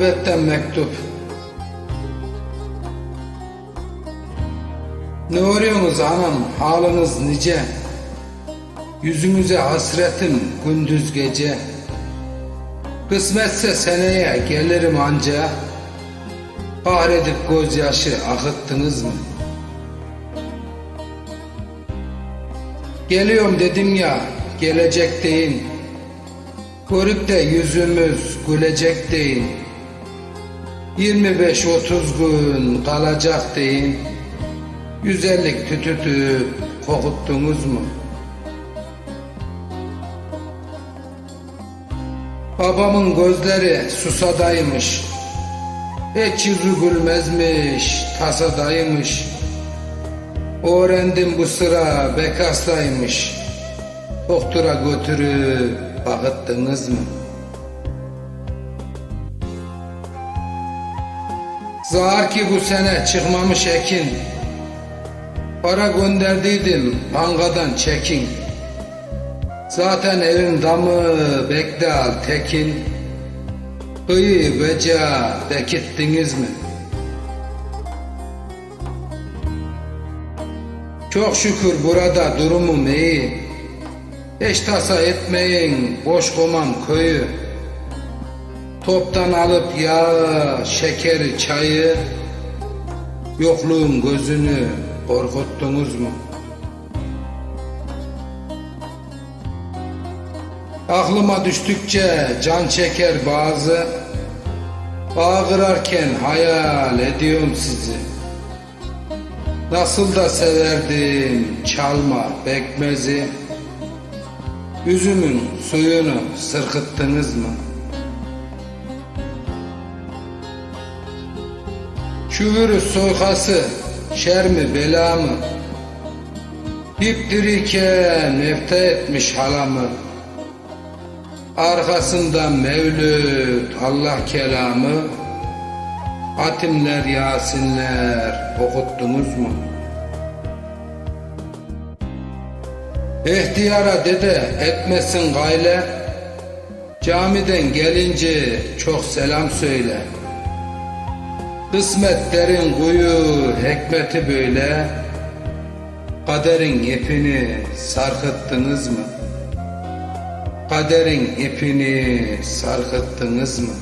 Gurbetten mektup. Ne arıyorsunuz anam, halınız nice? Yüzünüze hasretim gündüz gece. Kısmetse seneye gelirim anca. Kahredip gözyaşı akıttınız mı? Geliyorum dedim ya, gelecek deyin. Görüp de yüzümüz gülecek deyin. 25-30 gün kalacak deyin. Güzellik tütütüp kokuttunuz mu? Babamın gözleri susadaymış. Hiç yüzü gülmezmiş, tasadaymış. Öğrendim bu sıra bekastaymış. Doktora götürüp bakıttınız mı? Zar ki bu sene çıkmamış ekin. Para gönderdiydim bankadan çekin. Zaten evin damı bekle al tekin. Kıyı beca bekittiniz mi? Çok şükür burada durumum iyi. Hiç tasa etmeyin boş komam köyü. Toptan alıp yağı, şekeri, çayı. Yokluğun gözünü korkuttunuz mu? Aklıma düştükçe can çeker bazı. Bağ kırarken hayal ediyorum sizi. Nasıl da severdim çalma bekmezi. Yüzümün suyunu sırkıttınız mı? Şu virüs şer mi bela mı? Dipdiriyken nefte etmiş halamı. Arkasından Mevlüt Allah kelamı. Hatimler Yasinler okuttunuz mu? İhtiyara dede etmesin gayle. Camiden gelince çok selam söyle. Kısmet derin kuyu hikmeti böyle. Kaderin ipini sarkıttınız mı? Kaderin ipini sarkıttınız mı?